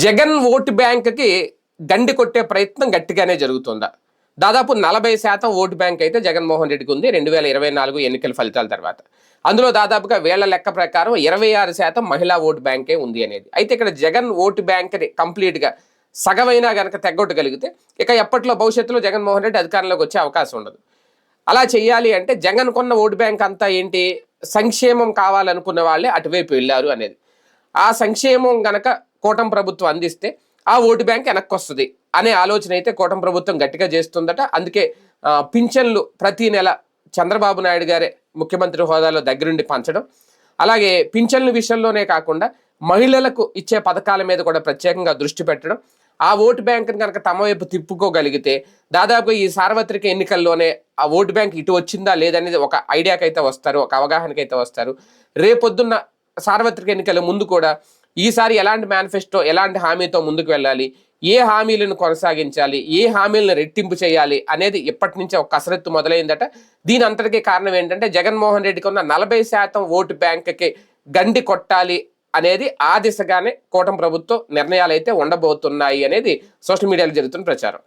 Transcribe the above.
Jagan vote బ్యాంక్కి గండి కొట్టే ప్రయత్నం గట్టిగానే జరుగుతుందా? దాదాపు నలభై శాతం ఓటు బ్యాంక్ అయితే జగన్మోహన్ రెడ్డికి ఉంది రెండు వేల ఇరవై నాలుగు ఎన్నికల ఫలితాల తర్వాత. అందులో దాదాపుగా వేల లెక్క ప్రకారం ఇరవై ఆరు శాతం మహిళా ఓటు బ్యాంకే ఉంది అనేది. అయితే ఇక్కడ జగన్ ఓటు బ్యాంక్ని కంప్లీట్గా సగమైనా కనుక తెగ్గొట్టగలిగితే ఇక ఎప్పట్లో భవిష్యత్తులో జగన్మోహన్ రెడ్డి అధికారంలోకి వచ్చే అవకాశం ఉండదు. అలా చేయాలి అంటే జగన్ కొన్న ఓటు బ్యాంక్ అంతా ఏంటి? సంక్షేమం కావాలనుకున్న వాళ్ళే అటువైపు వెళ్ళారు అనేది. ఆ సంక్షేమం గనక కూటమి ప్రభుత్వం అందిస్తే ఆ ఓటు బ్యాంక్ వెనక్కి వస్తుంది అనే ఆలోచన అయితే కూటమి ప్రభుత్వం గట్టిగా చేస్తుందట. అందుకే పింఛన్లు ప్రతి నెల చంద్రబాబు నాయుడు గారే ముఖ్యమంత్రి హోదాలో దగ్గరుండి పంచడం. అలాగే పింఛన్ల విషయంలోనే కాకుండా మహిళలకు ఇచ్చే పథకాల మీద కూడా ప్రత్యేకంగా దృష్టి పెట్టడం. ఆ ఓటు బ్యాంకుని కనుక తమ వైపు తిప్పుకోగలిగితే దాదాపు ఈ సార్వత్రిక ఎన్నికల్లోనే ఆ ఓటు బ్యాంక్ ఇటు వచ్చిందా లేదనేది ఒక ఐడియాకైతే వస్తారు ఒక అవగాహనకైతే అయితే వస్తారు. రేపొద్దున్న సార్వత్రిక ఎన్నికల ముందు కూడా ఈసారి ఎలాంటి మేనిఫెస్టో ఎలాంటి హామీతో ముందుకు వెళ్ళాలి? ఏ హామీలను కొనసాగించాలి? ఏ హామీలను రెట్టింపు చేయాలి? అనేది ఇప్పటి నుంచే ఒక కసరత్తు మొదలైందట. దీని అంతటికీ కారణం ఏంటంటే జగన్మోహన్ రెడ్డికి ఉన్న నలభై శాతం ఓటు బ్యాంక్కి గండి కొట్టాలి అనేది ఆ దిశగానే కూటమి ప్రభుత్వం నిర్ణయాలు అయితే ఉండబోతున్నాయి అనేది సోషల్ మీడియాలో జరుగుతున్న ప్రచారం.